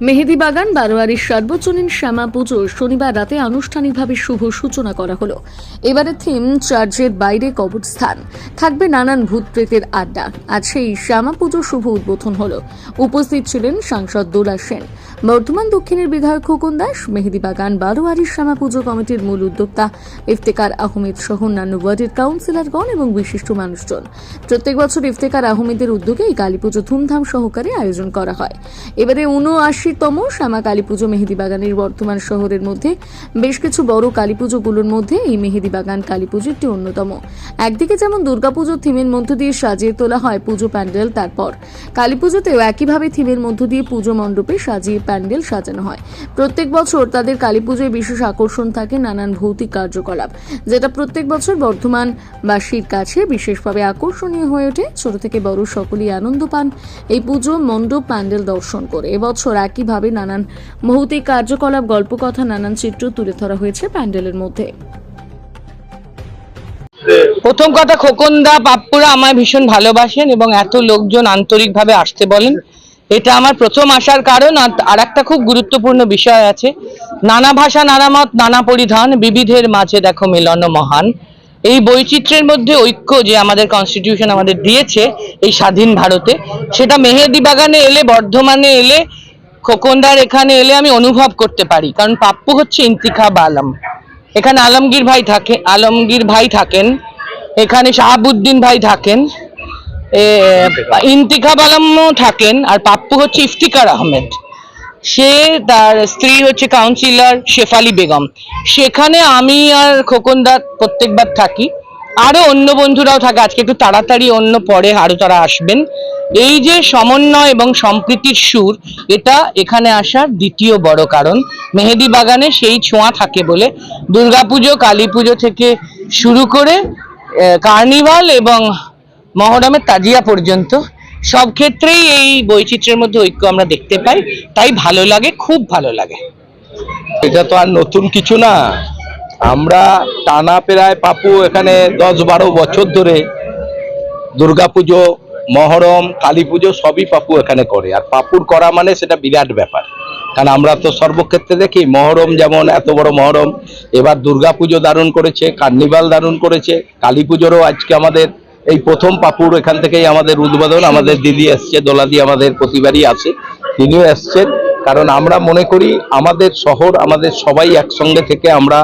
মেহেদিবাগান, বারোয়ারির সার্বজনীন শ্যামা পুজো শনিবার রাতে আনুষ্ঠানিকভাবে শুভ সূচনা করা হলো। এবারে থিম, চার্চের বাইরে কবরস্থান। থাকবে নানান ভূত প্রেতের আড্ডা। আজ সেই শ্যামা পুজো শুভ উদ্বোধন হলো। উপস্থিত ছিলেন সাংসদ দোলা সেন। বর্ধমান দক্ষিণের বিধায়ক খোকন দাস মেহেদিবাগান বারোয়ারির শ্যামা পুজো কমিটির মূল উদ্যোক্তা ইফতেকার আহমেদ সহ অন্যান্য ওয়ার্ডের কাউন্সিলরগণ এবং বিশিষ্ট মানুষজন। প্রত্যেক বছর ইফতেকার আহমেদের উদ্যোগে এই কালী পুজো ধুমধাম সহকারে আয়োজন করা হয়। এবারে উনআশিতম শ্যামা কালী পুজো মেহেদিবাগানের বর্তমান শহরের মধ্যে বেশ কিছু বড় কালী পুজোগুলোর মধ্যে এই মেহেদিবাগান কালী পুজো একটি অন্যতম। একদিকে যেমন দুর্গাপুজোর থিমের মধ্য দিয়ে সাজিয়ে তোলা হয় পুজো প্যান্ডেল, তারপর কালী পুজোতেও একইভাবে থিমের মধ্য দিয়ে পুজো মণ্ডপে সাজিয়ে প্যান্ডেল সাজানো হয়। প্রত্যেক বছর তাদের কালী পুজোয় বিশেষ আকর্ষণ থাকে নানান ভৌতিক কার্যকলাপ, যেটা প্রত্যেক বছর বর্ধমানবাসীর কাছে বিশেষভাবে আকর্ষণীয় হয়ে ওঠে। ছোট থেকে বড় সকলেই আনন্দ পান এই পুজো, মণ্ডপ, প্যান্ডেল দর্শন করে। এবছর একইভাবে নানান ভৌতিক কার্যকলাপ, গল্পকথা, নানান চিত্র তুলে ধরা হয়েছে প্যান্ডেলের মধ্যে। প্রথম কথা, খোকনদা, পাপ্পুরা আমায় ভীষণ ভালোবাসেন এবং এত লোকজন আন্তরিকভাবে আসতে বলেন। এটা আমার প্রথম আসার কারণ, আর একটা খুব গুরুত্বপূর্ণ বিষয় আছে। নানা ভাষা, নানা মত, নানা পরিধান, বিবিধের মাঝে দেখো মিলন মহান। এই বৈচিত্র্যের মধ্যে ঐক্য যে আমাদের কনস্টিটিউশন আমাদের দিয়েছে এই স্বাধীন ভারতে, সেটা মেহেদি বাগানে এলে, বর্ধমানে এলে খোকনদার এখানে এলে আমি অনুভব করতে পারি। কারণ পাপ্পু হচ্ছে ইন্তিখাব আলম। এখানে আলমগীর ভাই থাকে, আলমগীর ভাই থাকেন। এখানে শাহাবুদ্দিন ভাই থাকেন। ইন্তিখাব আলমও থাকেন আর পাপ্পু হচ্ছে ইফতিকার আহমেদ। সে তার স্ত্রী হচ্ছে কাউন্সিলর শেফালি বেগম। সেখানে আমি আর খোকনদা প্রত্যেকবার থাকি। আরও অন্য বন্ধুরাও থাকে, আজকে একটু তাড়াতাড়ি অন্য পরে আরও তারা আসবেন। এই যে সমন্বয় এবং সম্প্রীতির সুর, এটা এখানে আসার দ্বিতীয় বড় কারণ। মেহেদি বাগানে সেই ছোঁয়া থাকে বলে দুর্গাপুজো কালী পুজো থেকে শুরু করে কার্নিভাল এবং মহরমের তাজিয়া পর্যন্ত। সব ক্ষেত্রেই এই বৈচিত্র্যের মধ্যে ঐক্য আমরা দেখতে পাই। তাই ভালো লাগে, খুব ভালো লাগে। এটা তো আর নতুন কিছু না। আমরা টানা প্রায় পাপু এখানে দশ বারো বছর ধরে। দুর্গাপুজো, মহরম, কালী পুজো সবই পাপু এখানে করে। আর পাপুর করা মানে সেটা বিরাট ব্যাপার। কারণ আমরা তো সর্বক্ষেত্রে দেখি, মহরম যেমন এত বড় মহরম, এবার দুর্গাপুজো দারুণ করেছে, কার্নিভাল দারুণ করেছে, কালী পুজোরও আজকে আমাদের এই প্রথম পাপুর এখান থেকেই আমাদের উদ্বোধন, আমাদের দিদি এসছে, দোলাদি আমাদের প্রতিবারই আছে, তিনিও এসছেন। কারণ আমরা মনে করি আমাদের শহর, আমাদের সবাই একসঙ্গে থেকে আমরা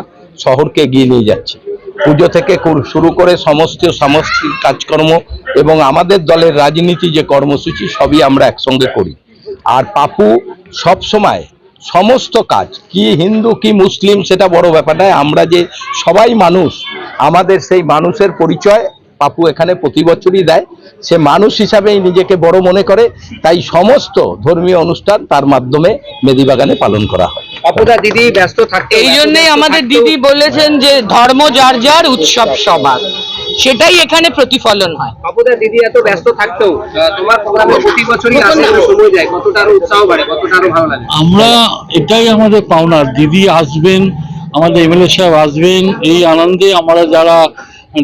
শহরকে এগিয়ে নিয়ে যাচ্ছি। পুজো থেকে শুরু করে সমস্ত সামষ্টিক কাজকর্ম এবং আমাদের দলের রাজনীতি যে কর্মসূচি, সবই আমরা একসঙ্গে করি। আর পাপু সব সময় সমস্ত কাজ, কি হিন্দু, কি মুসলিম, সেটা বড় ব্যাপার নয়। আমরা যে সবাই মানুষ, আমাদের সেই মানুষের পরিচয় পাপু এখানে প্রতি বছরই দেয়। সে মানুষ হিসাবেই নিজেকে বড় মনে করে। তাই সমস্ত ধর্মীয় অনুষ্ঠান তার মাধ্যমে মেদিবাগানে পালন করা হয়। অপুদা দিদি ব্যস্ত থাকতে এই জন্যই আমাদের দিদি বলেছেন যে ধর্ম যার যার উৎসব সবার। সেটাই এখানে প্রতিফলন হয়। অপুদা দিদি এত ব্যস্ত থাকতেও তোমার প্রোগ্রামে প্রতি বছরই আসে সময় যায়। কতটা উৎসাহ বাড়ে কতটা ভালো লাগে? আমরা এটাই আমাদের পাওনা। দিদি আসবেন আমাদের এমএলএ সাহেব আসবেন এই আনন্দে আমরা যারা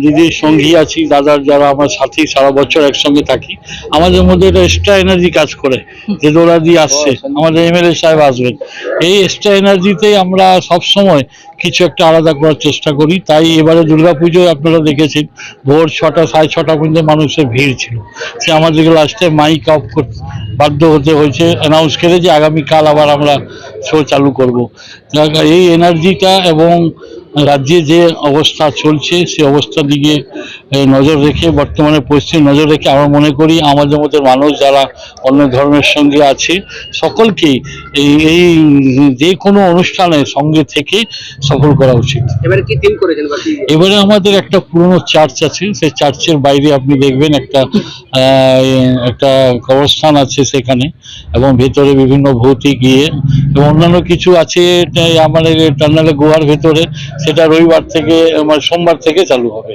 দিদির সঙ্গী আছি দাদার যারা আমার সাথী সারা বছর একসঙ্গে থাকি। আমাদের মধ্যে একটা এক্সট্রা এনার্জি কাজ করে যে দোলা দিয়ে আসছে। আমাদের এমএলএ সাহেব আসবেন। এই এক্সট্রা এনার্জিতেই আমরা সব সময় কিছু একটা আলাদা করার চেষ্টা করি। তাই এবারে দুর্গাপুজোয় আপনারা দেখেছেন ভোর ছটা সাড়ে ছটা পর্যন্ত মানুষের ভিড় ছিল। সে আমাদেরকে লাস্টে মাইক অফ করতে বাধ্য হতে হয়েছে। অ্যানাউন্স করে যে আগামীকাল আবার আমরা শো চালু করব। এই এনার্জিটা এবং রাজ্যে যে অবস্থা চলছে সেই অবস্থার দিকে এ, নজর রেখে বর্তমানে পরিস্থিতি নজর রেখে আমরা মনে করি আমাদের মধ্যে মানুষ যারা অন্য ধর্মের সঙ্গে আছে সকলকেই এই এই যে কোনো অনুষ্ঠানে সঙ্গে থেকে সফল করা উচিত। এবারে কি থিম করেছেন এবারে আমাদের একটা পুরনো চার্চ আছে সেই চার্চের বাইরে আপনি দেখবেন একটা আহ, একটা কবরস্থান আছে সেখানে এবং ভেতরে বিভিন্ন ভৌতিক ইয়ে এবং অন্যান্য কিছু আছে আমাদের টার্নালে গোয়ার ভেতরে সেটা রবিবার থেকে মানে সোমবার থেকে চালু হবে।